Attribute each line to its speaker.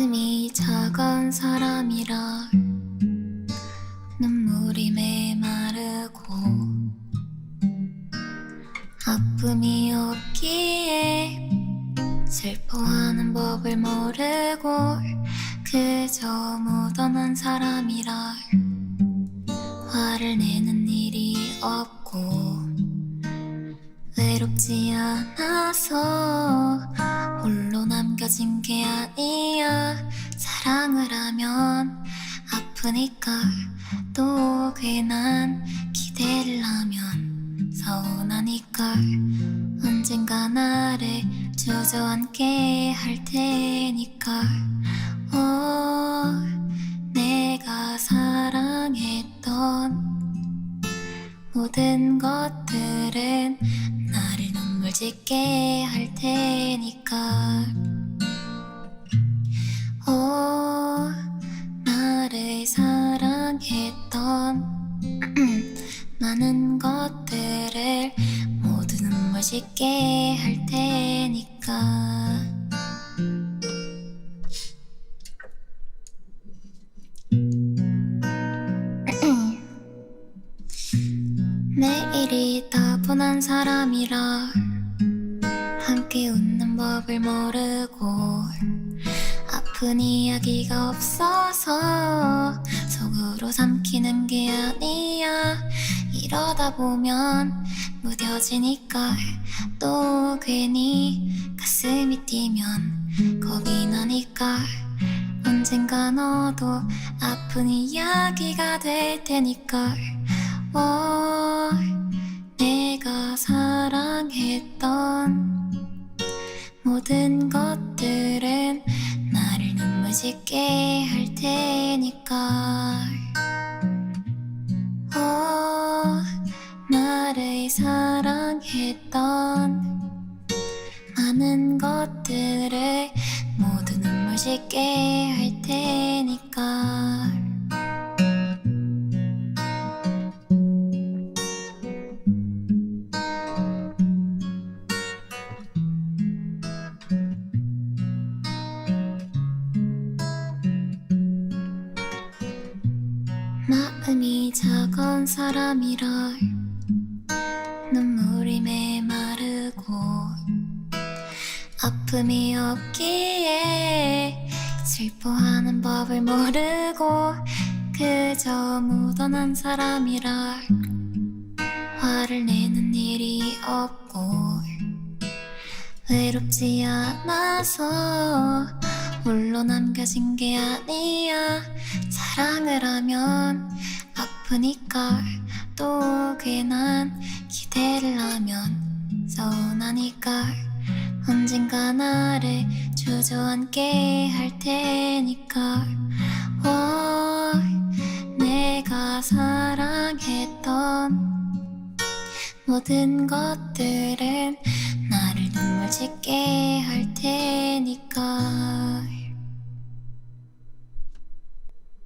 Speaker 1: 마음이 작은 사람이라 눈물이 메마르고 아픔이 없기에 슬퍼하는 법을 모르고 그저 묻어난 사람이라 화를 내는 일이 없고 외롭지 않아서 사랑을 하면 아프니까 또 괜한 기대를 하면 서운하니까 언젠가 나를 주저앉게 할 테니까. 어 내가 사랑했던 모든 것들은 나를 눈물 짓게 할 테니까. 어 했던 많은 것들을 모두 눈물 짓게 할 테니까. 매일이 따분한 사람이라 함께 웃는 법을 모르고 아픈 이야기가 없어서 속으로 삼키는 게 아니야. 이러다 보면 무뎌지니까 또 괜히 가슴이 뛰면 겁이 나니까 언젠가 너도 아픈 이야기가 될 테니까. 어, 내가 사랑했던 모든 것들은 나를 눈물 짓게 할 테니까 사랑했던 많은 것들을 모두 눈물 짓게 할 테니까. 마음이 작은 사람이라 아픔이 없기에 슬퍼하는 법을 모르고 그저 묻어난 사람이라 화를 내는 일이 없고 외롭지 않아서 홀로 남겨진 게 아니야. 사랑을 하면 아프니까 또 괜한 기대를 하면 서운하니까 언젠가 나를 주저앉게 할 테니까 어, 내가 사랑했던 모든 것들은 나를 눈물 짓게 할 테니까